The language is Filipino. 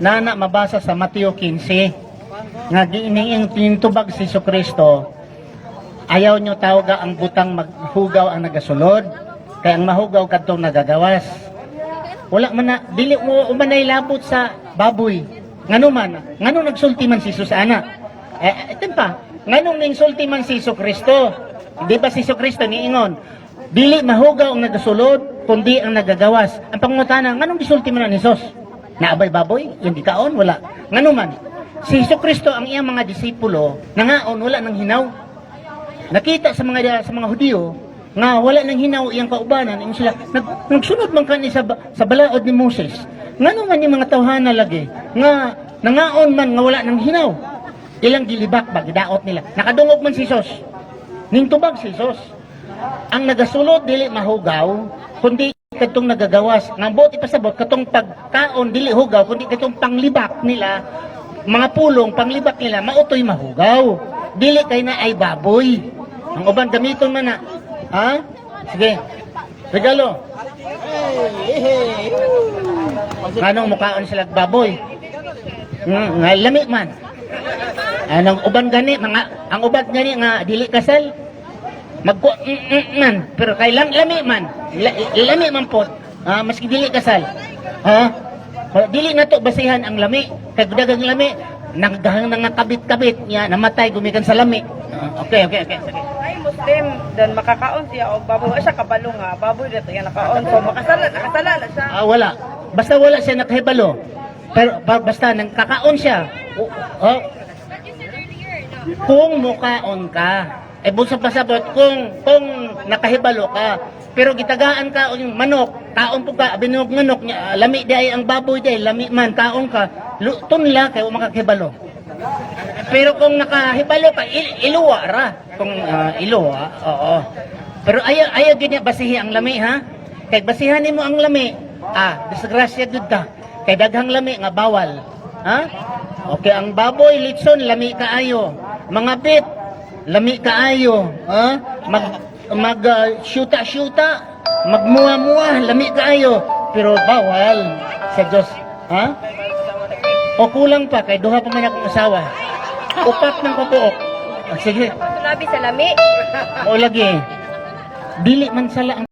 Nana mabasa sa Mateo 15 nga giiniing tinitubag si Kristo ayaw nyo tawga ang butang maghugaw ang nagasulod kaya ang mahugaw kadtong nagagawas. Wala man na dili mo umanay labot sa baboy. Ngano man ngano nagsulti man si Susana eh ito pa nganong ning sulti man si Kristo di ba si Kristo niingon dili mahugaw ang nagasulod kundi ang nagagawas. Ang pangutana nganong gisulti man ni Jesus Naabay baboy, yung gikaon, wala. Ngano man, si Hesus Kristo ang iyang mga disipulo, nangaon, wala nang hinaw. Nakita sa mga sa mga Hudiyo, nga wala nang hinaw iyang kaubanan, yung sila, nag, nagsunod man kani sa, sa balaod ni Moses. Ngano man yung mga tawhana lagi, nga nangaon man nga wala nang hinaw. Ilang gilibak ba, gidaot nila. Nakadungog man si Sos. Ning tubag si Sos. Ang nagasulod dili mahugaw, kundi katong nagagawas. Nga buti pasabot katong pagkaon dili hugaw, kundi katong panglibak nila, mga pulong panglibak nila mautoy mahugaw. Dili kay na ay baboy. Ang uban gamiton man na. Ha? Sige. Regalo. Anong mukhaon sila baboy? Mm, nga lami man. Anong uban gani mga ang uban gani nga dili kasal magko mm, mm, man. Pero kay lang lami man. La, lami man po. Ah, maski dili kasal. Ha? Kaya dili na to basihan ang lami. Kay dagang lami nagdahang nga kabit-kabit niya namatay gumikan sa lami. Ah, okay okay okay sige. Ay, Muslim, dan makakaon siya. O baboy. Siya kabalo nga, baboy dito yan nakaon. So, makasala, nakasala na siya. Ah, wala. Basta wala siya nakahibalo. Pero ba- basta nang kakaon siya. O, oh, kung mukaon ka eh busa pasabot kung kung nakahibalo ka. Pero gitagaan ka yung manok kaon po ka binog manok niya lami di ay ang baboy di lami man kaon ka luton la kay makakahibalo. Pero kung nakahibalo ka il, iluwa ra. Kung ah, iluwa oo. Pero ayaw ayaw niya basihi ang lami ha? Kay basihan nimo ang lami ah disgrasya gud ka kay daghang lami nga bawal ha? Okay ang baboy litson lami kaayo. Mga bit lami kaayo ha? Mag mag ah, syuta syuta. Magmuha-muha lami kaayo pero bawal sa Dios ha? O kulang pa kay duha pa man akong asawa. Upat ng kabuok Ah, sige. Labi sa lami. o lagi. Dili man sala ang